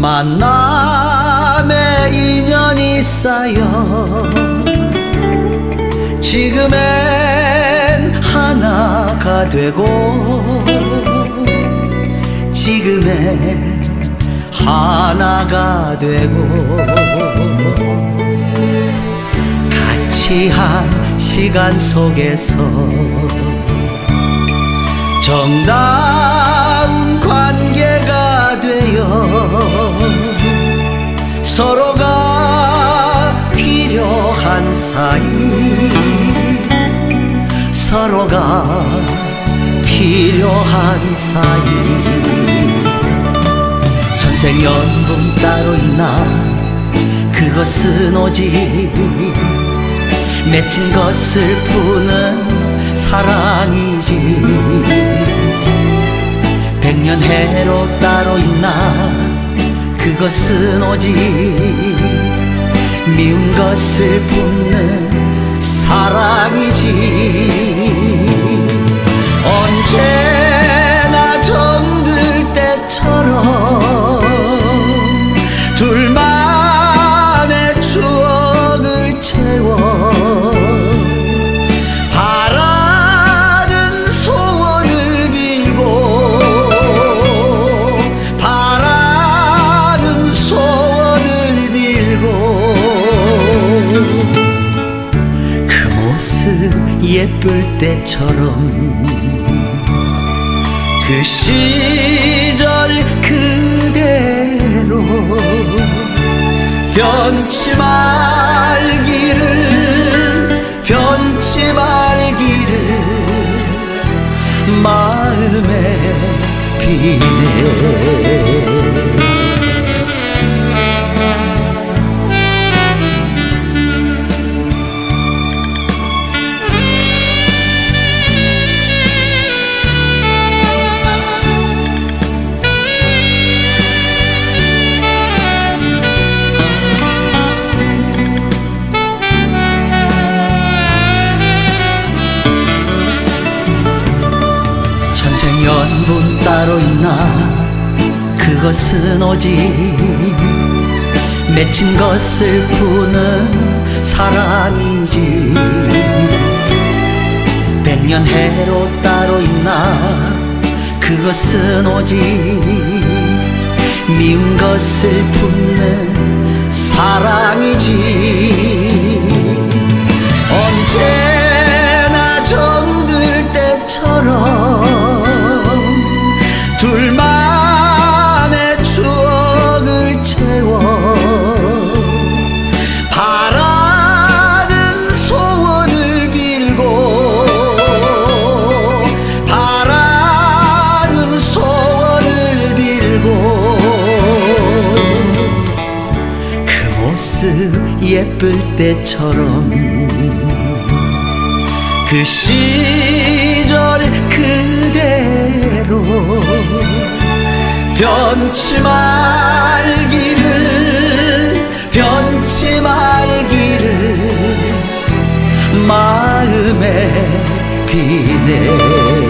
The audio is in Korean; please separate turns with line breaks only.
만남의 인연이 쌓여 지금엔 하나가 되고 지금엔 하나가 되고 같이 한 시간 속에서 정다 한 사이 서로가 필요한 사이. 전생 연분 따로 있나? 그것은 오직 맺힌 것을 푸는 사랑이지. 백년 해로 따로 있나? 그것은 오직 미운 것을 붓는 사랑이지 모습 예쁠 때처럼. 그 시절 그대로 변치 말기를 변치 말기를 마음에 비네 분 따로 있나? 그것은 오직 맺힌 것을 푸는 사랑이지. 백년 해로 따로 있나? 그것은 오직 미운 것을 품는 사랑 예쁠 때처럼 그 시절 그대로 변치 말기를 변치 말기를 마음에 비네